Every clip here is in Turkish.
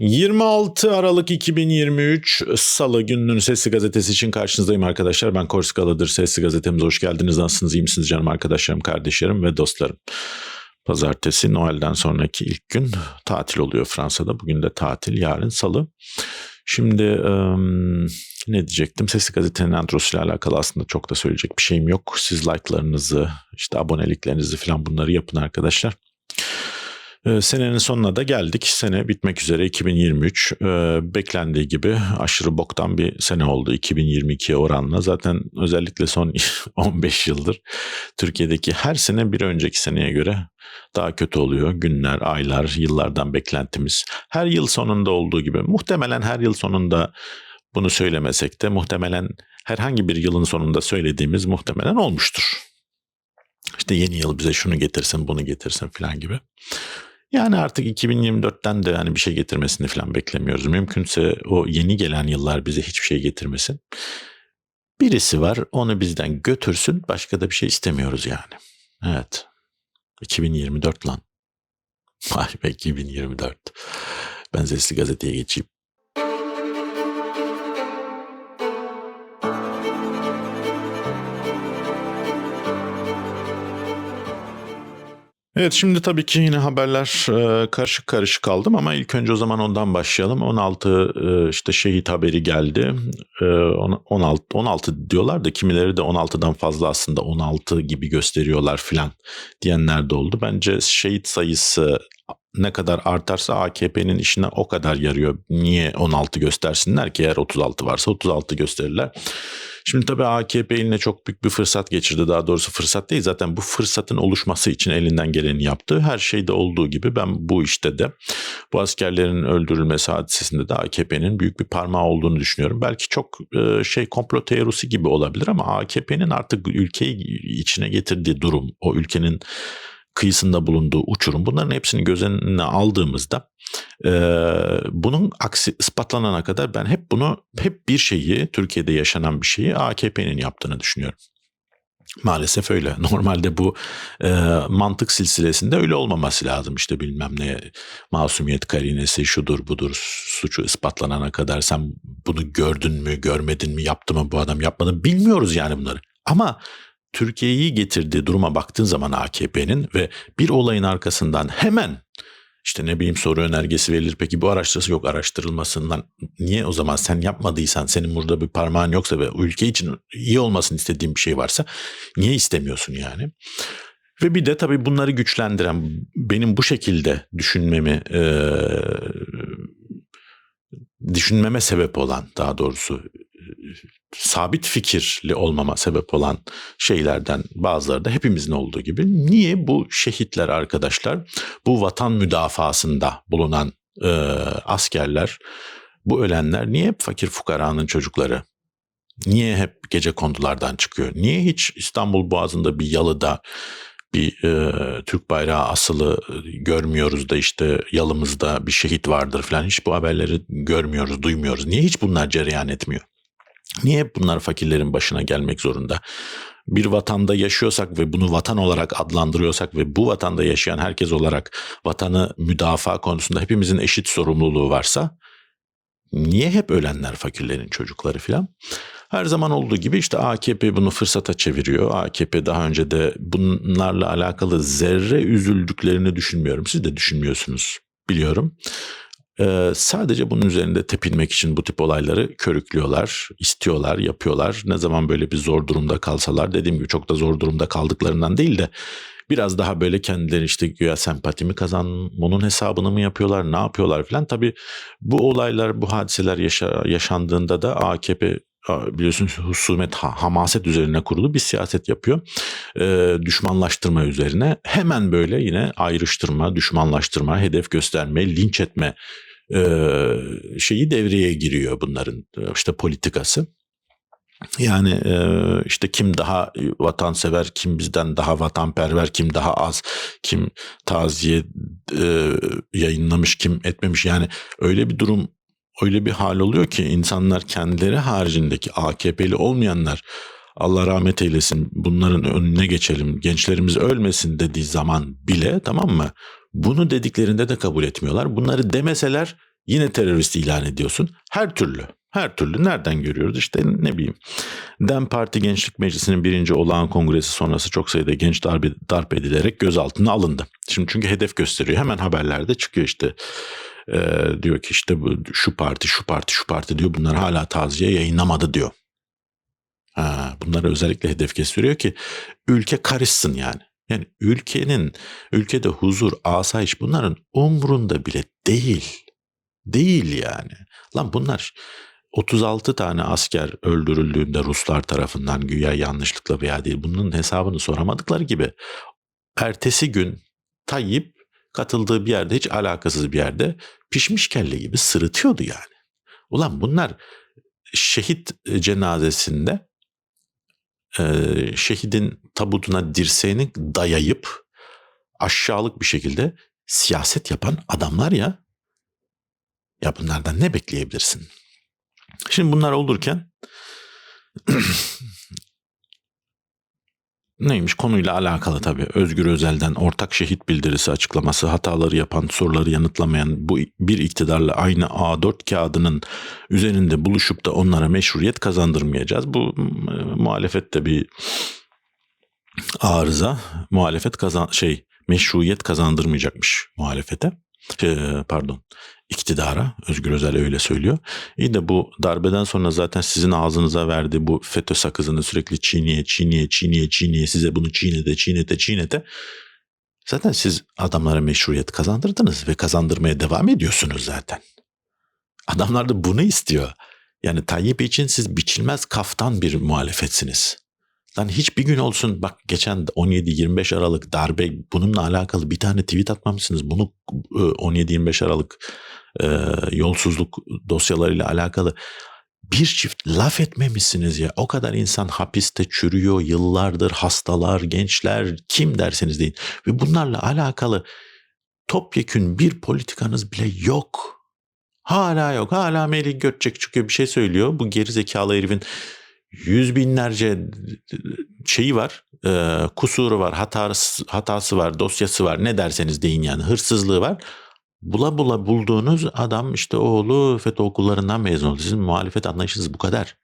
26 Aralık 2023 Salı gününün Sesli Gazetesi için karşınızdayım arkadaşlar. Ben Korskalı'dır. Sesli Gazetemize hoş geldiniz. Nasılsınız? iyi misiniz canım arkadaşlarım, kardeşlerim ve dostlarım? Pazartesi Noel'den sonraki ilk gün tatil oluyor Fransa'da. Bugün de tatil, yarın Salı. Şimdi ım, ne diyecektim? Sesli Gazete'nin antrosuyla alakalı aslında çok da söyleyecek bir şeyim yok. Siz like'larınızı, işte aboneliklerinizi falan bunları yapın arkadaşlar. Ee, senenin sonuna da geldik. Sene bitmek üzere 2023. Ee, beklendiği gibi aşırı boktan bir sene oldu 2022'ye oranla. Zaten özellikle son 15 yıldır Türkiye'deki her sene bir önceki seneye göre daha kötü oluyor. Günler, aylar, yıllardan beklentimiz. Her yıl sonunda olduğu gibi muhtemelen her yıl sonunda bunu söylemesek de muhtemelen herhangi bir yılın sonunda söylediğimiz muhtemelen olmuştur. İşte yeni yıl bize şunu getirsin, bunu getirsin falan gibi. Yani artık 2024'ten de yani bir şey getirmesini falan beklemiyoruz. Mümkünse o yeni gelen yıllar bize hiçbir şey getirmesin. Birisi var onu bizden götürsün başka da bir şey istemiyoruz yani. Evet. 2024 lan. Vay be 2024. Ben sesli gazeteye geçeyim. Evet şimdi tabii ki yine haberler e, karışık karışık kaldım ama ilk önce o zaman ondan başlayalım. 16 e, işte şehit haberi geldi. E, on- 16 16 diyorlar da kimileri de 16'dan fazla aslında 16 gibi gösteriyorlar filan diyenler de oldu. Bence şehit sayısı ne kadar artarsa AKP'nin işine o kadar yarıyor. Niye 16 göstersinler ki eğer 36 varsa 36 gösterirler. Şimdi tabii AKP eline çok büyük bir fırsat geçirdi. Daha doğrusu fırsat değil zaten bu fırsatın oluşması için elinden geleni yaptı. Her şeyde olduğu gibi ben bu işte de bu askerlerin öldürülmesi hadisesinde de AKP'nin büyük bir parmağı olduğunu düşünüyorum. Belki çok e, şey komplo teorisi gibi olabilir ama AKP'nin artık ülkeyi içine getirdiği durum, o ülkenin kıyısında bulunduğu uçurum bunların hepsini göz önüne aldığımızda e, bunun aksi ispatlanana kadar ben hep bunu hep bir şeyi Türkiye'de yaşanan bir şeyi AKP'nin yaptığını düşünüyorum. Maalesef öyle. Normalde bu e, mantık silsilesinde öyle olmaması lazım. İşte bilmem ne masumiyet karinesi şudur budur suçu ispatlanana kadar sen bunu gördün mü görmedin mi yaptı mı bu adam yapmadı mı bilmiyoruz yani bunları. Ama Türkiye'yi getirdiği duruma baktığın zaman AKP'nin ve bir olayın arkasından hemen işte ne bileyim soru önergesi verilir. Peki bu araştırması yok araştırılmasından niye o zaman sen yapmadıysan senin burada bir parmağın yoksa ve ülke için iyi olmasını istediğin bir şey varsa niye istemiyorsun yani? Ve bir de tabii bunları güçlendiren benim bu şekilde düşünmemi eee, düşünmeme sebep olan daha doğrusu sabit fikirli olmama sebep olan şeylerden bazıları da hepimizin olduğu gibi niye bu şehitler arkadaşlar bu vatan müdafasında bulunan e, askerler bu ölenler niye hep fakir fukaranın çocukları? Niye hep gece kondulardan çıkıyor? Niye hiç İstanbul Boğazı'nda bir yalıda bir e, Türk bayrağı asılı e, görmüyoruz da işte yalımızda bir şehit vardır falan hiç bu haberleri görmüyoruz duymuyoruz. Niye hiç bunlar cereyan etmiyor Niye hep bunlar fakirlerin başına gelmek zorunda? Bir vatanda yaşıyorsak ve bunu vatan olarak adlandırıyorsak ve bu vatanda yaşayan herkes olarak vatanı müdafaa konusunda hepimizin eşit sorumluluğu varsa niye hep ölenler fakirlerin çocukları filan? Her zaman olduğu gibi işte AKP bunu fırsata çeviriyor. AKP daha önce de bunlarla alakalı zerre üzüldüklerini düşünmüyorum. Siz de düşünmüyorsunuz biliyorum. Ee, sadece bunun üzerinde tepinmek için bu tip olayları körüklüyorlar, istiyorlar, yapıyorlar. Ne zaman böyle bir zor durumda kalsalar dediğim gibi çok da zor durumda kaldıklarından değil de biraz daha böyle kendileri işte güya sempatimi kazan, bunun hesabını mı yapıyorlar, ne yapıyorlar falan. Tabii bu olaylar, bu hadiseler yaşa, yaşandığında da AKP biliyorsunuz husumet, hamaset üzerine kurulu bir siyaset yapıyor. Ee, düşmanlaştırma üzerine hemen böyle yine ayrıştırma, düşmanlaştırma, hedef gösterme, linç etme e, şeyi devreye giriyor bunların işte politikası. Yani e, işte kim daha vatansever, kim bizden daha vatanperver, kim daha az, kim taziye e, yayınlamış, kim etmemiş. Yani öyle bir durum, öyle bir hal oluyor ki insanlar kendileri haricindeki AKP'li olmayanlar Allah rahmet eylesin bunların önüne geçelim gençlerimiz ölmesin dediği zaman bile tamam mı bunu dediklerinde de kabul etmiyorlar bunları demeseler Yine terörist ilan ediyorsun. Her türlü. Her türlü nereden görüyoruz? İşte ne bileyim. Dem Parti Gençlik Meclisi'nin birinci olağan kongresi sonrası çok sayıda genç darbe, darp edilerek gözaltına alındı. Şimdi çünkü hedef gösteriyor. Hemen haberlerde çıkıyor işte. Ee, diyor ki işte bu, şu parti, şu parti, şu parti diyor. Bunlar hala taziye yayınlamadı diyor. Ha, bunlara özellikle hedef gösteriyor ki ülke karışsın yani. Yani ülkenin, ülkede huzur, asayiş bunların umrunda bile değil. Değil yani. Lan bunlar 36 tane asker öldürüldüğünde Ruslar tarafından güya yanlışlıkla veya değil bunun hesabını soramadıkları gibi ertesi gün Tayyip katıldığı bir yerde hiç alakasız bir yerde pişmiş kelle gibi sırıtıyordu yani. Ulan bunlar şehit cenazesinde e, şehidin tabutuna dirseğini dayayıp aşağılık bir şekilde siyaset yapan adamlar ya. Ya bunlardan ne bekleyebilirsin? Şimdi bunlar olurken neymiş konuyla alakalı tabii. Özgür Özel'den ortak şehit bildirisi açıklaması, hataları yapan, soruları yanıtlamayan bu bir iktidarla aynı A4 kağıdının üzerinde buluşup da onlara meşruiyet kazandırmayacağız. Bu muhalefette bir arıza. Muhalefet kazan şey meşruiyet kazandırmayacakmış muhalefete. Şey, pardon iktidara. Özgür Özel öyle söylüyor. İyi de bu darbeden sonra zaten sizin ağzınıza verdiği bu FETÖ sakızını sürekli çiğneye çiğneye çiğneye çiğneye size bunu çiğnete çiğnete çiğnete zaten siz adamlara meşruiyet kazandırdınız ve kazandırmaya devam ediyorsunuz zaten. Adamlar da bunu istiyor. Yani Tayyip için siz biçilmez kaftan bir muhalefetsiniz. Lan hiçbir gün olsun bak geçen 17-25 Aralık darbe bununla alakalı bir tane tweet atmamışsınız. Bunu 17-25 Aralık e, yolsuzluk dosyalarıyla alakalı bir çift laf etmemişsiniz ya. O kadar insan hapiste çürüyor yıllardır hastalar, gençler kim derseniz deyin. Ve bunlarla alakalı topyekün bir politikanız bile yok. Hala yok. Hala Melih Gökçek çıkıyor bir şey söylüyor. Bu geri zekalı herifin yüz binlerce şeyi var, e, kusuru var, hatası, hatası var, dosyası var ne derseniz deyin yani hırsızlığı var. Bula bula bulduğunuz adam işte oğlu FETÖ okullarından mezun oldu. Sizin muhalefet anlayışınız bu kadar.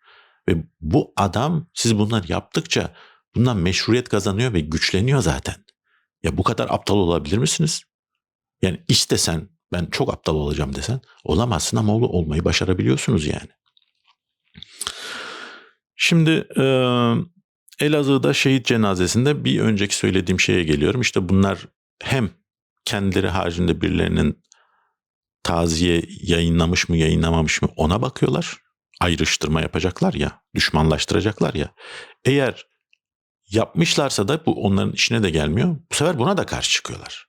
Ve bu adam siz bunları yaptıkça bundan meşruiyet kazanıyor ve güçleniyor zaten. Ya bu kadar aptal olabilir misiniz? Yani istesen ben çok aptal olacağım desen olamazsın ama olmayı başarabiliyorsunuz yani. Şimdi e, Elazığ'da şehit cenazesinde bir önceki söylediğim şeye geliyorum. İşte bunlar hem kendileri haricinde birilerinin taziye yayınlamış mı yayınlamamış mı ona bakıyorlar. Ayrıştırma yapacaklar ya, düşmanlaştıracaklar ya. Eğer yapmışlarsa da bu onların işine de gelmiyor. Bu sefer buna da karşı çıkıyorlar.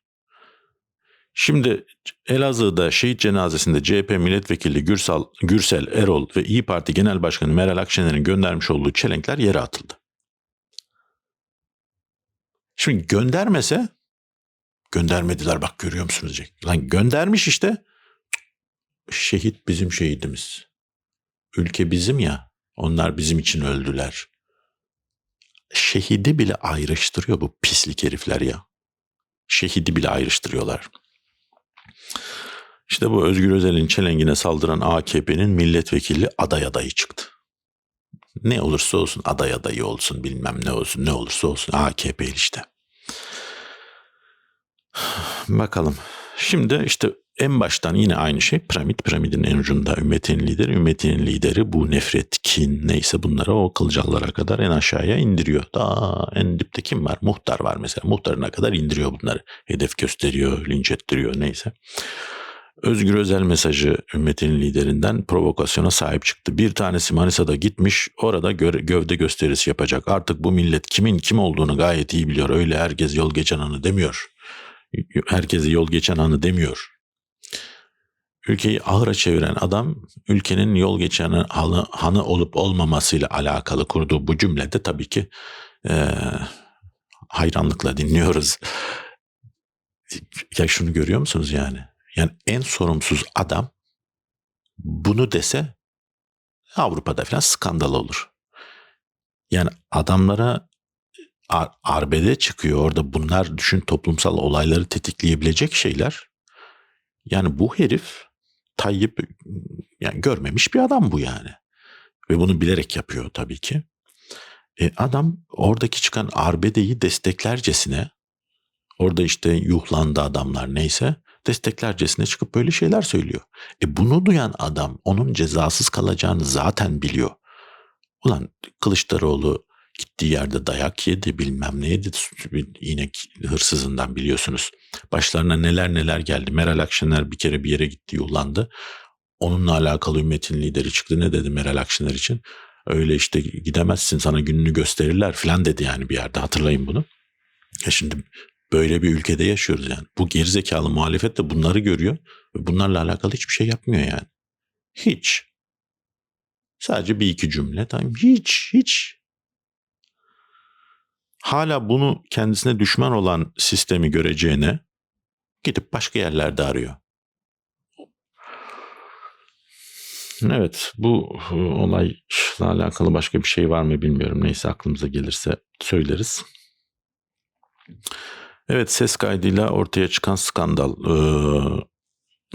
Şimdi Elazığ'da şehit cenazesinde CHP milletvekili Gürsal, Gürsel Erol ve İyi Parti Genel Başkanı Meral Akşener'in göndermiş olduğu çelenkler yere atıldı. Şimdi göndermese göndermediler bak görüyor musunuz diyecek. Lan göndermiş işte. Şehit bizim şehidimiz. Ülke bizim ya. Onlar bizim için öldüler. Şehidi bile ayrıştırıyor bu pislik herifler ya. Şehidi bile ayrıştırıyorlar. İşte bu Özgür Özel'in çelengine saldıran AKP'nin milletvekili aday adayı çıktı. Ne olursa olsun aday adayı olsun bilmem ne olsun ne olursa olsun AKP işte. Bakalım. Şimdi işte en baştan yine aynı şey piramit. Piramidin en ucunda ümmetin lideri. Ümmetin lideri bu nefret, kin neyse bunları o kılcallara kadar en aşağıya indiriyor. Daha en dipte kim var? Muhtar var mesela. Muhtarına kadar indiriyor bunları. Hedef gösteriyor, linç ettiriyor neyse. Özgür Özel mesajı ümmetin liderinden provokasyona sahip çıktı. Bir tanesi Manisa'da gitmiş orada gö- gövde gösterisi yapacak. Artık bu millet kimin kim olduğunu gayet iyi biliyor. Öyle herkes yol geçen anı demiyor. Herkese yol geçen anı demiyor. Ülkeyi ahıra çeviren adam ülkenin yol geçen hanı, hanı olup olmamasıyla alakalı kurduğu bu cümlede tabii ki e, hayranlıkla dinliyoruz. Ya şunu görüyor musunuz yani? Yani en sorumsuz adam bunu dese Avrupa'da falan skandal olur. Yani adamlara ar- arbede çıkıyor orada bunlar düşün toplumsal olayları tetikleyebilecek şeyler. Yani bu herif Tayyip yani görmemiş bir adam bu yani. Ve bunu bilerek yapıyor tabii ki. E adam oradaki çıkan arbedeyi desteklercesine orada işte yuhlandı adamlar neyse desteklercesine çıkıp böyle şeyler söylüyor. E bunu duyan adam onun cezasız kalacağını zaten biliyor. Ulan Kılıçdaroğlu gittiği yerde dayak yedi bilmem ne yedi yine hırsızından biliyorsunuz. Başlarına neler neler geldi. Meral Akşener bir kere bir yere gitti yuhlandı. Onunla alakalı ümmetin lideri çıktı ne dedi Meral Akşener için? Öyle işte gidemezsin sana gününü gösterirler falan dedi yani bir yerde hatırlayın bunu. Ya şimdi böyle bir ülkede yaşıyoruz yani. Bu gerizekalı muhalefet de bunları görüyor ve bunlarla alakalı hiçbir şey yapmıyor yani. Hiç. Sadece bir iki cümle tamam hiç hiç. Hala bunu kendisine düşman olan sistemi göreceğine gidip başka yerlerde arıyor. Evet bu e, olayla alakalı başka bir şey var mı bilmiyorum. Neyse aklımıza gelirse söyleriz. Evet ses kaydıyla ortaya çıkan skandal. Ee,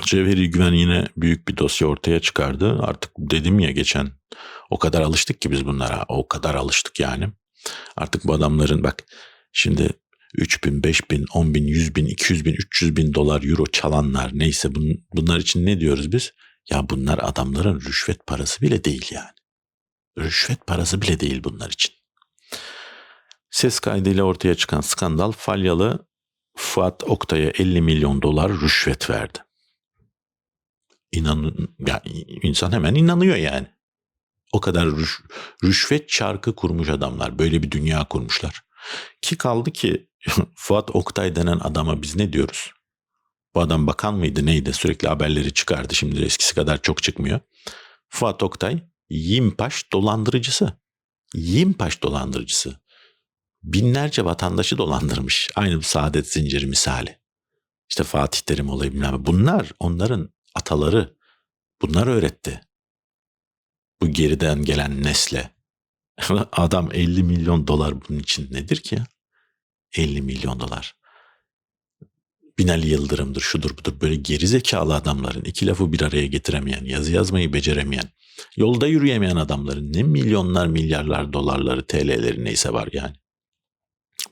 Cevheri Güven yine büyük bir dosya ortaya çıkardı. Artık dedim ya geçen o kadar alıştık ki biz bunlara. O kadar alıştık yani. Artık bu adamların bak şimdi 3 bin, 5 bin, 10 bin, 100 bin, 200 bin, 300 bin dolar euro çalanlar neyse bun, bunlar için ne diyoruz biz? Ya bunlar adamların rüşvet parası bile değil yani. Rüşvet parası bile değil bunlar için. Ses kaydıyla ortaya çıkan skandal Falyalı Fuat Oktay'a 50 milyon dolar rüşvet verdi. İnan, ya insan hemen inanıyor yani. O kadar rüş, rüşvet çarkı kurmuş adamlar. Böyle bir dünya kurmuşlar. Ki kaldı ki Fuat Oktay denen adama biz ne diyoruz? Bu adam bakan mıydı neydi? Sürekli haberleri çıkardı. Şimdi eskisi kadar çok çıkmıyor. Fuat Oktay Yimpaş dolandırıcısı. Yimpaş dolandırıcısı. Binlerce vatandaşı dolandırmış. Aynı bir saadet zinciri misali. İşte Fatih Terim olayı bilmem. Bunlar onların ataları. Bunlar öğretti. Bu geriden gelen nesle. Adam 50 milyon dolar bunun için nedir ki ya? 50 milyon dolar. Binali Yıldırım'dır, şudur budur. Böyle gerizekalı adamların iki lafı bir araya getiremeyen, yazı yazmayı beceremeyen, yolda yürüyemeyen adamların ne milyonlar, milyarlar dolarları, TL'leri neyse var yani.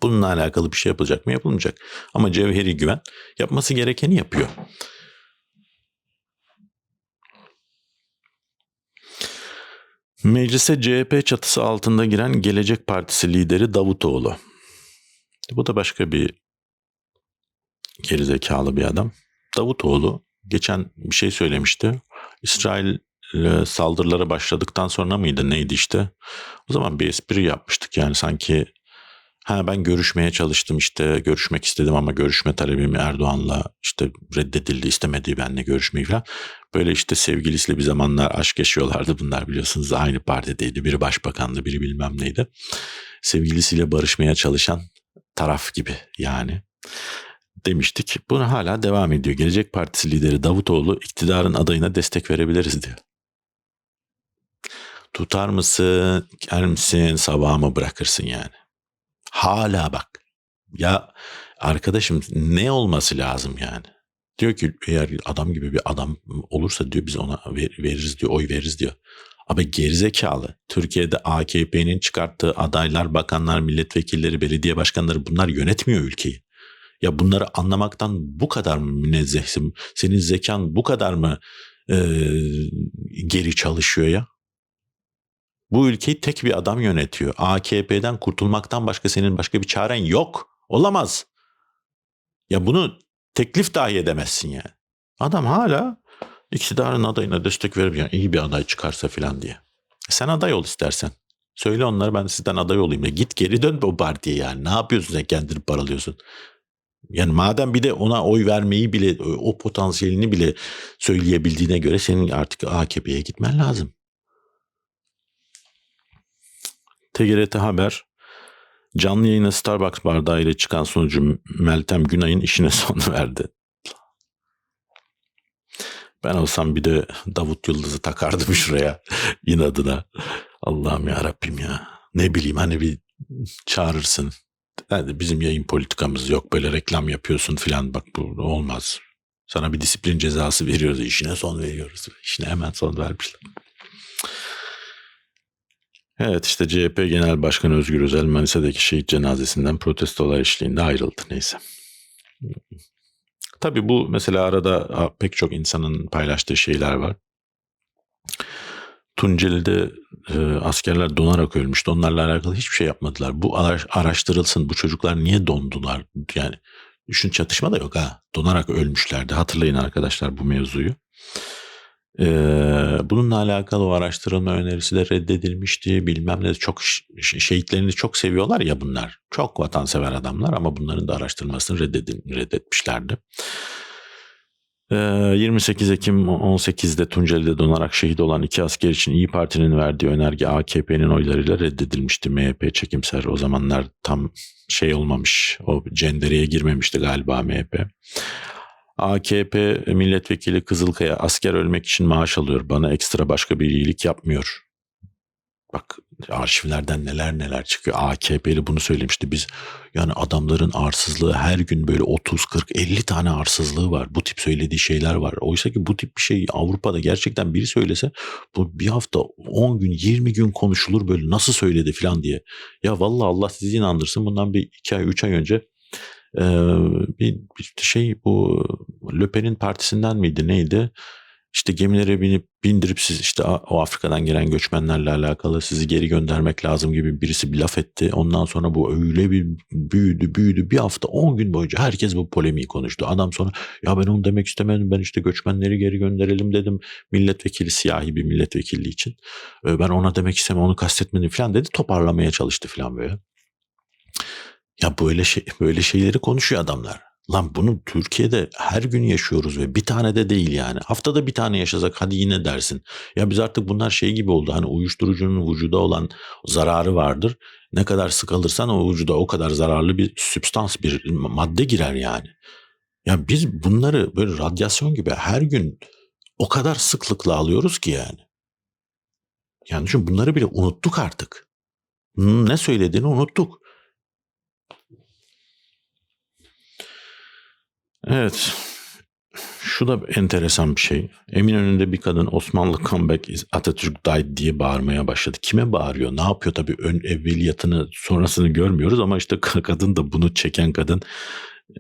Bununla alakalı bir şey yapılacak mı? Yapılmayacak. Ama Cevheri Güven yapması gerekeni yapıyor. Meclise CHP çatısı altında giren Gelecek Partisi lideri Davutoğlu. Bu da başka bir gerizekalı bir adam. Davutoğlu geçen bir şey söylemişti. İsrail saldırıları başladıktan sonra mıydı neydi işte. O zaman bir espri yapmıştık yani sanki ha ben görüşmeye çalıştım işte görüşmek istedim ama görüşme talebim Erdoğan'la işte reddedildi istemedi benimle görüşmeyi falan. Böyle işte sevgilisiyle bir zamanlar aşk yaşıyorlardı bunlar biliyorsunuz aynı partideydi. Biri başbakandı biri bilmem neydi. Sevgilisiyle barışmaya çalışan taraf gibi yani demiştik. Bunu hala devam ediyor. Gelecek Partisi lideri Davutoğlu iktidarın adayına destek verebiliriz diyor. Tutar mısın, ger misin, sabaha mı bırakırsın yani? Hala bak. Ya arkadaşım ne olması lazım yani? Diyor ki eğer adam gibi bir adam olursa diyor biz ona ver, veririz diyor, oy veririz diyor. Abi gerizekalı. Türkiye'de AKP'nin çıkarttığı adaylar, bakanlar, milletvekilleri, belediye başkanları bunlar yönetmiyor ülkeyi. Ya bunları anlamaktan bu kadar mı münezzehsin? Senin zekan bu kadar mı e, geri çalışıyor ya? Bu ülkeyi tek bir adam yönetiyor. AKP'den kurtulmaktan başka senin başka bir çaren yok. Olamaz. Ya bunu teklif dahi edemezsin yani. Adam hala iktidarın adayına destek verir yani iyi bir aday çıkarsa filan diye. E sen aday ol istersen. Söyle onlara ben sizden aday olayım. Ya git geri dön o partiye yani. Ne yapıyorsun sen kendini paralıyorsun? Yani madem bir de ona oy vermeyi bile o potansiyelini bile söyleyebildiğine göre senin artık AKP'ye gitmen lazım. TGRT Haber canlı yayına Starbucks bardağı ile çıkan sonucu Meltem Günay'ın işine son verdi. Ben olsam bir de Davut Yıldız'ı takardım şuraya inadına. Allah'ım ya Rabbim ya. Ne bileyim hani bir çağırırsın. Yani bizim yayın politikamız yok böyle reklam yapıyorsun filan bak bu olmaz. Sana bir disiplin cezası veriyoruz. işine son veriyoruz. İşine hemen son vermişler. Evet işte CHP Genel Başkanı Özgür Özel Manisa'daki şehit cenazesinden protestolar eşliğinde ayrıldı. Neyse. Tabii bu mesela arada pek çok insanın paylaştığı şeyler var. Tunceli'de e, askerler donarak ölmüştü. Onlarla alakalı hiçbir şey yapmadılar. Bu araştırılsın. Bu çocuklar niye dondular? Yani düşün çatışma da yok ha. Donarak ölmüşlerdi. Hatırlayın arkadaşlar bu mevzuyu. Ee, bununla alakalı o araştırılma önerisi de reddedilmişti. Bilmem ne çok şehitlerini çok seviyorlar ya bunlar. Çok vatansever adamlar ama bunların da araştırmasını reddedin, reddetmişlerdi. 28 Ekim 18'de Tunceli'de donarak şehit olan iki asker için İyi Parti'nin verdiği önerge AKP'nin oylarıyla reddedilmişti. MHP çekimser o zamanlar tam şey olmamış, o cendereye girmemişti galiba MHP. AKP milletvekili Kızılkaya asker ölmek için maaş alıyor. Bana ekstra başka bir iyilik yapmıyor. Bak arşivlerden neler neler çıkıyor. AKP'li bunu söylemişti. Biz yani adamların arsızlığı her gün böyle 30, 40, 50 tane arsızlığı var. Bu tip söylediği şeyler var. Oysa ki bu tip bir şey Avrupa'da gerçekten biri söylese bu bir hafta 10 gün 20 gün konuşulur böyle nasıl söyledi falan diye. Ya vallahi Allah sizi inandırsın bundan bir 2 ay 3 ay önce bir, bir şey bu Löpen'in partisinden miydi neydi? İşte gemilere binip bindirip siz işte o Afrika'dan gelen göçmenlerle alakalı sizi geri göndermek lazım gibi birisi bir laf etti. Ondan sonra bu öyle bir büyüdü büyüdü bir hafta 10 gün boyunca herkes bu polemiği konuştu. Adam sonra ya ben onu demek istemedim ben işte göçmenleri geri gönderelim dedim milletvekili siyahi bir milletvekilliği için. Ben ona demek istemem onu kastetmedim falan dedi toparlamaya çalıştı falan böyle. Ya böyle şey böyle şeyleri konuşuyor adamlar. Lan bunu Türkiye'de her gün yaşıyoruz ve bir tane de değil yani. Haftada bir tane yaşasak hadi yine dersin. Ya biz artık bunlar şey gibi oldu. Hani uyuşturucunun vücuda olan zararı vardır. Ne kadar sık alırsan o vücuda o kadar zararlı bir substans, bir madde girer yani. Ya biz bunları böyle radyasyon gibi her gün o kadar sıklıkla alıyoruz ki yani. Yani düşün bunları bile unuttuk artık. Ne söylediğini unuttuk. Evet. Şu da enteresan bir şey. Eminönü'nde bir kadın Osmanlı comeback is Atatürk died diye bağırmaya başladı. Kime bağırıyor? Ne yapıyor? Tabii ön evveliyatını sonrasını görmüyoruz ama işte kadın da bunu çeken kadın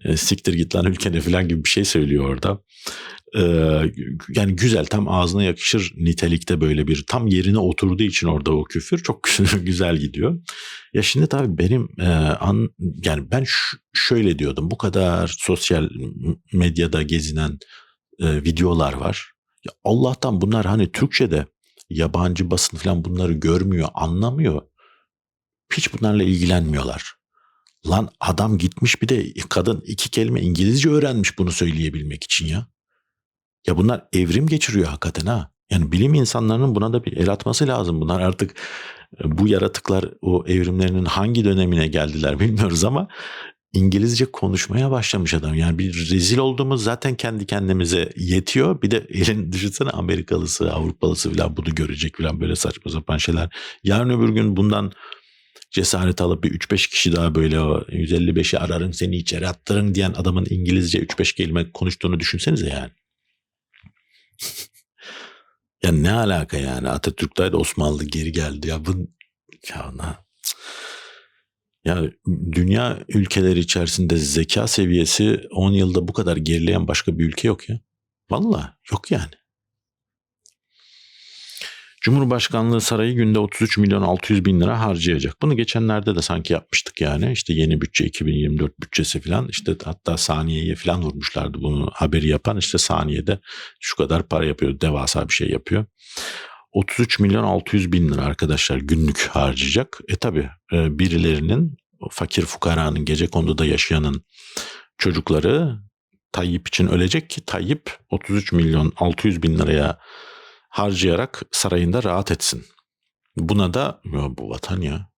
e, siktir git lan ülkene falan gibi bir şey söylüyor orada. E, yani güzel tam ağzına yakışır nitelikte böyle bir tam yerine oturduğu için orada o küfür çok güzel gidiyor. Ya şimdi tabii benim e, an yani ben şöyle diyordum bu kadar sosyal medyada gezinen e, videolar var. Ya Allah'tan bunlar hani Türkçe'de yabancı basın falan bunları görmüyor, anlamıyor. Hiç bunlarla ilgilenmiyorlar. Lan adam gitmiş bir de kadın iki kelime İngilizce öğrenmiş bunu söyleyebilmek için ya. Ya bunlar evrim geçiriyor hakikaten ha. Yani bilim insanlarının buna da bir el atması lazım. Bunlar artık e, bu yaratıklar o evrimlerinin hangi dönemine geldiler bilmiyoruz ama İngilizce konuşmaya başlamış adam. Yani bir rezil olduğumuz zaten kendi kendimize yetiyor. Bir de elin düşünsene Amerikalısı, Avrupalısı falan bunu görecek falan böyle saçma sapan şeyler. Yarın öbür gün bundan cesaret alıp bir 3-5 kişi daha böyle o 155'i ararım seni içeri attırın diyen adamın İngilizce 3-5 kelime konuştuğunu düşünsenize yani. ya ne alaka yani Atatürk'teydi Osmanlı geri geldi ya bu ya na. Ya dünya ülkeleri içerisinde zeka seviyesi 10 yılda bu kadar gerileyen başka bir ülke yok ya. Valla yok yani. Cumhurbaşkanlığı Sarayı günde 33 milyon 600 bin lira harcayacak. Bunu geçenlerde de sanki yapmıştık yani. İşte yeni bütçe 2024 bütçesi falan işte hatta saniyeye falan vurmuşlardı bunu haberi yapan işte saniyede şu kadar para yapıyor devasa bir şey yapıyor. 33 milyon 600 bin lira arkadaşlar günlük harcayacak. E tabi e, birilerinin fakir fukaranın gece konduda yaşayanın çocukları Tayyip için ölecek ki Tayyip 33 milyon 600 bin liraya harcayarak sarayında rahat etsin. Buna da ya bu vatan ya.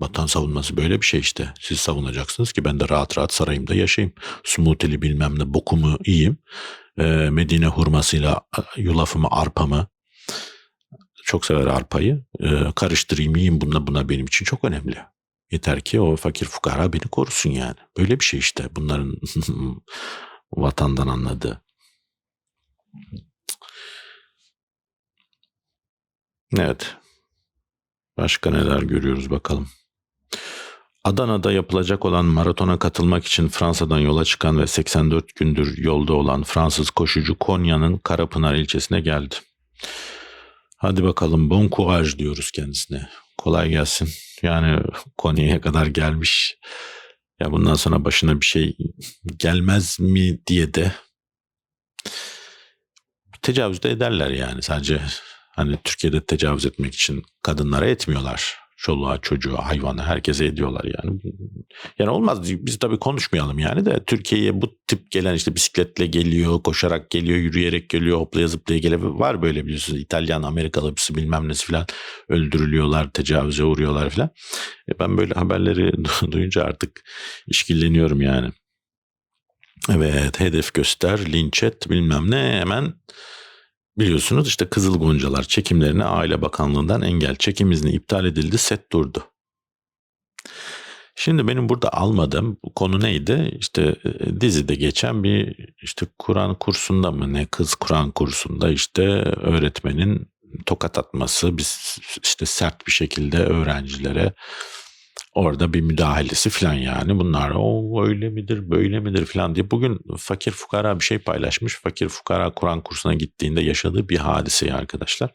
Vatan savunması böyle bir şey işte. Siz savunacaksınız ki ben de rahat rahat sarayımda yaşayayım. Smoothie'li bilmem ne bokumu yiyeyim. E, Medine hurmasıyla yulafımı, arpamı çok sever arpayı. E, karıştırayım yiyeyim bununla buna benim için çok önemli. Yeter ki o fakir fukara beni korusun yani. Böyle bir şey işte bunların vatandan anladığı. Evet. Başka neler görüyoruz bakalım. Adana'da yapılacak olan maratona katılmak için Fransa'dan yola çıkan ve 84 gündür yolda olan Fransız koşucu Konya'nın Karapınar ilçesine geldi. Hadi bakalım bon courage diyoruz kendisine. Kolay gelsin. Yani Konya'ya kadar gelmiş. Ya bundan sonra başına bir şey gelmez mi diye de tecavüz de ederler yani. Sadece hani Türkiye'de tecavüz etmek için kadınlara etmiyorlar. Çoluğa, çocuğa, hayvana herkese ediyorlar yani. Yani olmaz biz tabii konuşmayalım yani de Türkiye'ye bu tip gelen işte bisikletle geliyor, koşarak geliyor, yürüyerek geliyor, hoplaya zıplaya geliyor. Var böyle biliyorsunuz İtalyan, Amerikalı birisi bilmem nesi falan öldürülüyorlar, tecavüze uğruyorlar falan. E ben böyle haberleri duyunca artık işkilleniyorum yani. Evet hedef göster, linç et bilmem ne hemen Biliyorsunuz işte Kızıl Goncalar çekimlerine Aile Bakanlığı'ndan engel çekim izni iptal edildi, set durdu. Şimdi benim burada almadığım konu neydi? İşte e, dizide geçen bir işte Kur'an kursunda mı ne kız Kur'an kursunda işte öğretmenin tokat atması, biz işte sert bir şekilde öğrencilere orada bir müdahalesi falan yani. Bunlar o öyle midir böyle midir? falan diye. Bugün fakir fukara bir şey paylaşmış. Fakir fukara Kur'an kursuna gittiğinde yaşadığı bir hadiseyi arkadaşlar.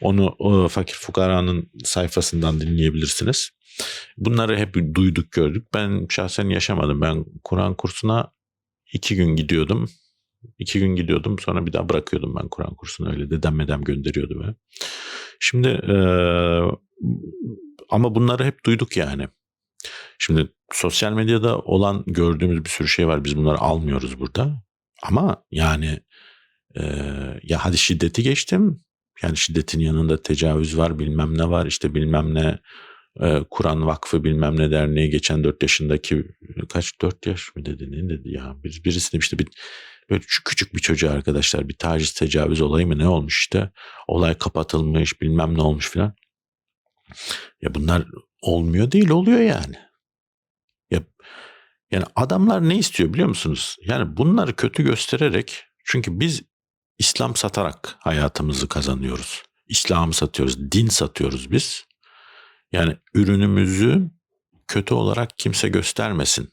Onu o fakir fukaranın sayfasından dinleyebilirsiniz. Bunları hep duyduk gördük. Ben şahsen yaşamadım. Ben Kur'an kursuna iki gün gidiyordum. İki gün gidiyordum. Sonra bir daha bırakıyordum ben Kur'an kursunu. Öyle dedem medem gönderiyordu böyle. Şimdi e, ama bunları hep duyduk yani. Şimdi sosyal medyada olan gördüğümüz bir sürü şey var. Biz bunları almıyoruz burada. Ama yani e, ya hadi şiddeti geçtim. Yani şiddetin yanında tecavüz var bilmem ne var işte bilmem ne e, Kur'an Vakfı bilmem ne derneği geçen 4 yaşındaki kaç 4 yaş mı dedi ne dedi ya bir, birisi demişti bir böyle küçük bir çocuğa arkadaşlar bir taciz tecavüz olayı mı ne olmuş işte olay kapatılmış bilmem ne olmuş filan. Ya bunlar olmuyor değil oluyor yani. Ya, yani adamlar ne istiyor biliyor musunuz? Yani bunları kötü göstererek çünkü biz İslam satarak hayatımızı kazanıyoruz. İslam'ı satıyoruz, din satıyoruz biz. Yani ürünümüzü kötü olarak kimse göstermesin.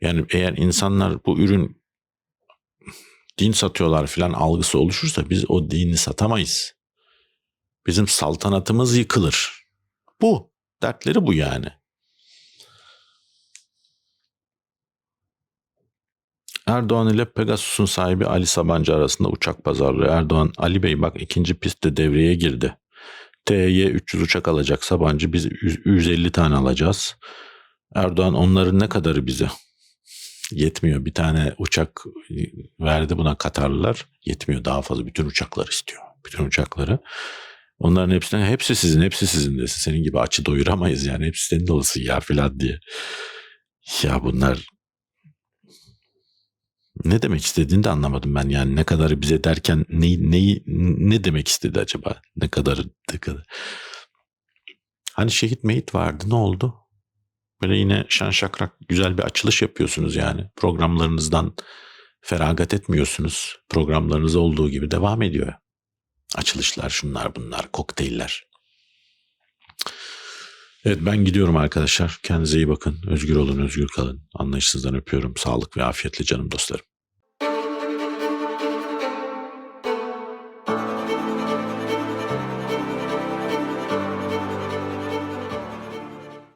Yani eğer insanlar bu ürün din satıyorlar filan algısı oluşursa biz o dini satamayız. Bizim saltanatımız yıkılır. Bu. Dertleri bu yani. Erdoğan ile Pegasus'un sahibi Ali Sabancı arasında uçak pazarlığı. Erdoğan, Ali Bey bak ikinci pistte devreye girdi. TY 300 uçak alacak Sabancı biz 150 tane alacağız. Erdoğan onların ne kadarı bize? Yetmiyor. Bir tane uçak verdi buna Katarlılar. Yetmiyor. Daha fazla bütün uçaklar istiyor. Bütün uçakları. Onların hepsine hepsi sizin, hepsi sizin desin. Senin gibi açı doyuramayız yani. Hepsi senin olsun ya filan diye. Ya bunlar ne demek istediğini de anlamadım ben yani. Ne kadar bize derken neyi, neyi ne demek istedi acaba? Ne kadar ne kadar? Hani şehit meyit vardı. Ne oldu? Böyle yine şan şakrak güzel bir açılış yapıyorsunuz yani. Programlarınızdan feragat etmiyorsunuz. Programlarınız olduğu gibi devam ediyor Açılışlar şunlar bunlar kokteyller. Evet ben gidiyorum arkadaşlar. Kendinize iyi bakın. Özgür olun, özgür kalın. Anlayışsızdan öpüyorum. Sağlık ve afiyetle canım dostlarım.